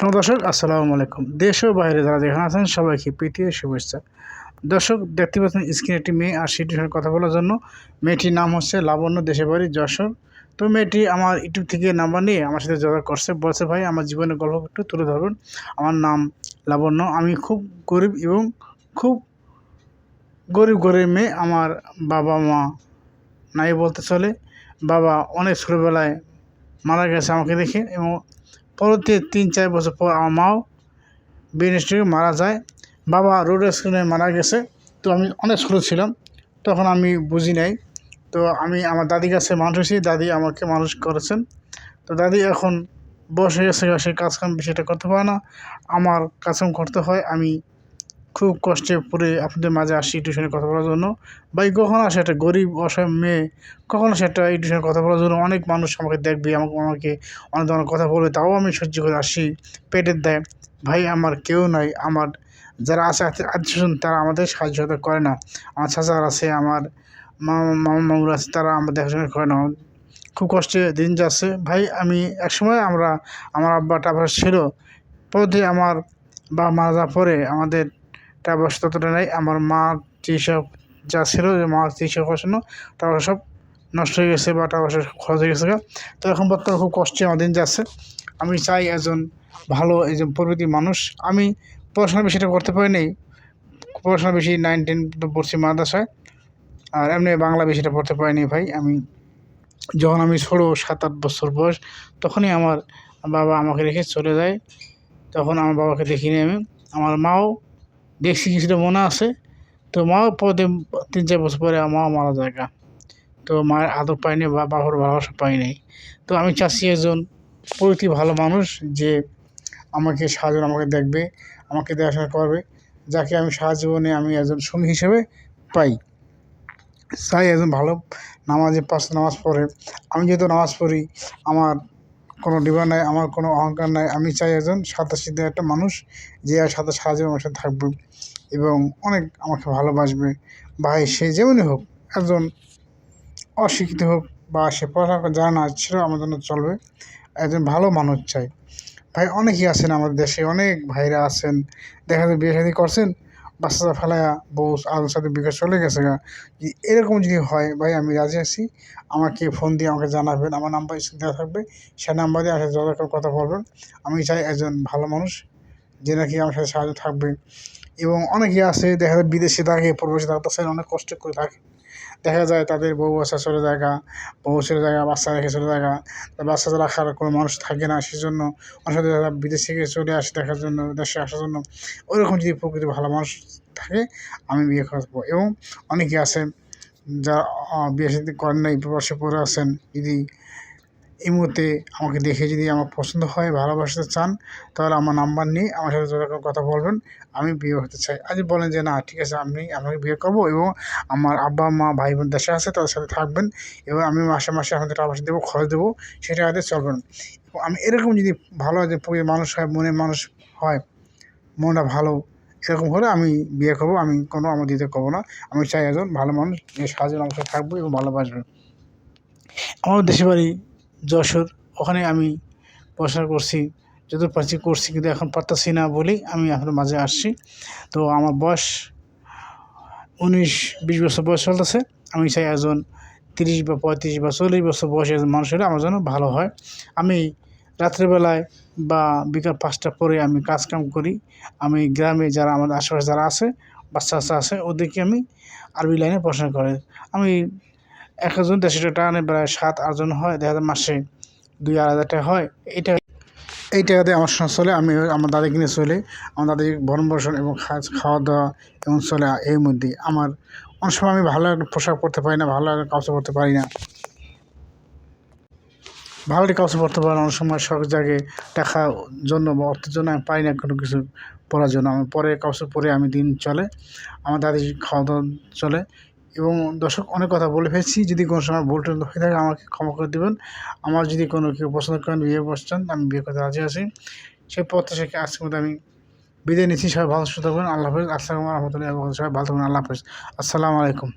সময় দর্শক, আসসালামু আলাইকুম। দেশ ও বাইরে যারা যেখানে আছেন, সবাইকে প্রীতি শুভেচ্ছা। দর্শক, দেখতে পাচ্ছেন স্ক্রিনে একটি মেয়ে আর সেটির সঙ্গে কথা বলার জন্য। মেয়েটির নাম হচ্ছে লাবণ্য দেশের বাড়ি যশোর। তো মেয়েটি আমার ইউটিউব থেকে নাম্বার নিয়ে আমার সাথে যোগাযোগ করছে। বলছে, ভাই, আমার জীবনের গল্প একটু তুলে ধরবেন আমার নাম লাবণ্য। আমি খুব গরিব এবং খুব গরিব গরিব মেয়ে। আমার বাবা মা নাই বলতে চলে। বাবা অনেক ছোটোবেলায় মারা গেছে আমাকে দেখে এবং পরবর্তী তিন চার বছর পর আমার মাও ব্রেন স্ট্রোকে মারা যায়। বাবা রোড অ্যাক্সিডেন্টে মারা গেছে। তো আমি অনেক ছোটো ছিলাম, তখন আমি বুঝি নাই। তো আমি আমার দাদির কাছে মানুষ হয়েছি, দাদি আমাকে মানুষ করেছেন। তো দাদি এখন বসে গেছে, সে কাজকাম বেশিটা করতে পারে না। আমার কাজকাম করতে হয়, আমি খুব কষ্টে পড়ে আপনাদের মাঝে আসি টিউশনে কথা বলার জন্য। বা এই কখনো আসে একটা গরিব, অসহায় মেয়ে, কখনো একটা এই টিউশনে কথা বলার জন্য অনেক মানুষ আমাকে দেখবে, আমাকে আমাকে অনেক ধরনের কথা বলবে, তাও আমি সহ্য করে আসি, পেটের দেয়। ভাই, আমার কেউ নাই, আমার যারা আছে আত্মীয় তারা আমাদের সাহায্য করে না। আমার চাচার আছে, আমার মামা মামা, মামুর আছে, তারা আমার দেখাশোনা করে না। খুব কষ্টে দিন যাচ্ছে। ভাই, আমি একসময় আমরা, আমার আব্বা টাকা ছিল পরে আমার বা মারা যাওয়ার পরে আমাদের টাকা পয়সা ততটা নেই। আমার মা চিকিৎসা যা ছিল যে মা চিকিৎসা পড়াশুনো টাকা সব নষ্ট হয়ে গেছে বা টাকা পয়সা খরচ হয়ে গেছে তো এখন বর্তমানে খুব কষ্টে আমার দিন যাচ্ছে। আমি চাই একজন ভালো, একজন প্রকৃতির মানুষ। আমি পড়াশোনা বেশিটা করতে পারি পারিনি। পড়াশোনা বেশি নাইন টেন পড়ছি মাদ্রাসায়। আর এমনি বাংলা বেশিটা পড়তে পারিনি ভাই। আমি যখন আমি ছোটো সাত, আট বছর বয়স, তখনই আমার বাবা আমাকে রেখে চলে যায়। তখন আমার বাবাকে দেখিনি আমি। আমার মাও দেখছি কিছুটা মনে আছে। তো মাও পরে তিন চার বছর পরে মাও মারা যায় তো মায়ের আদর পাইনি বা বাবার ভালোবাসা পাই নাই। তো আমি চাচ্ছি একজন প্রতি ভালো মানুষ যে আমাকে সাহায্য আমাকে দেখবে, আমাকে দেখাশোনা করবে, যাকে আমি সারা জীবনে আমি একজন সঙ্গী হিসেবে পাই। চাই একজন ভালো নামাজে পাঁচ নামাজ পড়ে। আমি যেহেতু নামাজ পড়ি, আমার কোনো ডিমান্ড নাই, আমার কোনো অহংকার নাই। আমি চাই একজন সাদা সিদ্ধে একটা মানুষ যে আর সাদা সারা জীবন আমার সাথে থাকবে এবং অনেক আমাকে ভালোবাসবে। ভাই, সে যেমনই হোক, একজন অশিক্ষিত হোক বা সে পড়াশোনা জানে না, সেটাও আমার জন্য চলবে। একজন ভালো মানুষ চাই। ভাই, অনেকেই আছেন আমাদের দেশে, অনেক ভাইরা আছেন। দেখা যায় বিয়ে করছেন। বাচ্চাটা ফেলায়া বউ আদর সাথে বিকাশ চলে গেছে গা। যে এরকম যদি হয়, ভাই, আমি রাজি আছি। আমাকে ফোন দিয়ে আমাকে জানাবেন। আমার নাম্বার দেওয়া থাকবে। সে নাম্বার দিয়ে আসলে যত কথা বলবেন। আমি চাই একজন ভালো মানুষ, যে নাকি আমার সাথে সাহায্য থাকবে। এবং অনেকে আছে, দেখা যায় বিদেশে থাকে পরবশী তার সাথে অনেক কষ্ট করে থাকে। দেখা যায় তাদের বউ বাচ্চা চলে জায়গা বউ চলে জায়গা বাচ্চা রেখে চলে জায়গা বাচ্চা রাখার কোনো মানুষ থাকে না, সেজন্য অনেক বিদেশ থেকে চলে আসে দেখার জন্য, দেশে আসার জন্য। ওইরকম যদি প্রকৃতি ভালো মানুষ থাকে, আমি বিয়ে করব এবং অনেকে আছেন যারা বিয়ে করেন নাই প্রবাসে পড়ে আছেন, যদি এই মুহূর্তে আমাকে দেখে যদি আমার পছন্দ হয়, ভালোবাসতে চান, তাহলে আমার নাম্বার নিয়ে আমার সাথে যোগাযোগ কথা বলবেন। আমি বিয়ে হতে চাই। আজ বলেন যে, না, ঠিক আছে, আমি আমাকে বিয়ে করব এবং আমার আব্বা, মা ভাই বোন দেশে আছে, তাদের সাথে থাকবেন এবং আমি মাসে মাসে আপনাদের টাকা পয়সা দেবো, খরচ দেবো সেটা হাতে চলবেন। আমি এরকম যদি ভালো যে মানুষ হয়, মনের মানুষ হয়, মনটা ভালো, এরকম হলে আমি বিয়ে করব, আমি কোনো আমার দিতে করব না। আমি চাই একজন ভালো মানুষ সাহায্য আমার সাথে থাকব এবং ভালোবাসবে। আমার দেশের বাড়ি যশোর, ওখানে আমি পড়াশোনা করছি যত পারছি করছি, কিন্তু এখন পারতাছি না বলেই আমি আপনার মাঝে আসছি। তো আমার বয়স উনিশ, বিশ বছর বয়স চলতেছে। আমি চাই একজন তিরিশ বা পঁয়ত্রিশ বা চল্লিশ বছর বয়সে একজন মানুষ হলে আমার জন্য ভালো হয়। আমি রাত্রেবেলায় বা বিকাল পাঁচটা পরে আমি কাজকাম করি। আমি গ্রামে যারা আমাদের আশেপাশে যারা আছে, বাচ্চা বাচ্চা আছে, ওদেরকে আমি আরবি লাইনে পড়াশোনা করে আমি একজন দেড়শো টাকা নেয় প্রায় সাত আটজন হয়, দেখা যায় মাসে দুই, আড়াই হাজার টাকা হয়। এইটা এই টাকাতে আমার সংসার চলে, আমি আমার দাদি কিনে চলে, আমার দাদি ভরণ পোষণ এবং খাওয়া দাওয়া এবং চলে এর মধ্যে। আমার অনেক সময় আমি ভালো একটা পোশাক পরতে পারি না, ভালো একটা কাপড় পরতে পারি না। ভালো একটা কাপড় পরতে পারি না, অনেক সময় সব জায়গায় টাকা জন্য বা অর্থের জন্য আমি পাই না কোনো কিছু পরার জন্য। আমার পরে কাপড় পরে আমি দিন চলে, আমার দাদি খাওয়া দাওয়া চলে এবং দর্শক, অনেক কথা বলে ফেলছি। যদি কোনো সময় ভুল টুল হয়ে থাকে, আমাকে ক্ষমা করে দেবেন। আমার যদি কোনো কেউ পছন্দ করেন, বিয়ে বসছেন আমি বিয়ে করতে রাজি আছি। সেই সে আজকের মধ্যে আমি বিদায় নিচ্ছি। সবাই ভালো সুস্থ থাকবেন আল্লাহ হাফিজ। আসসালামু রহমতুল্লাহ সবাই ভালো থাকবেন আল্লাহ হাফেজ। আসসালামু আলাইকুম।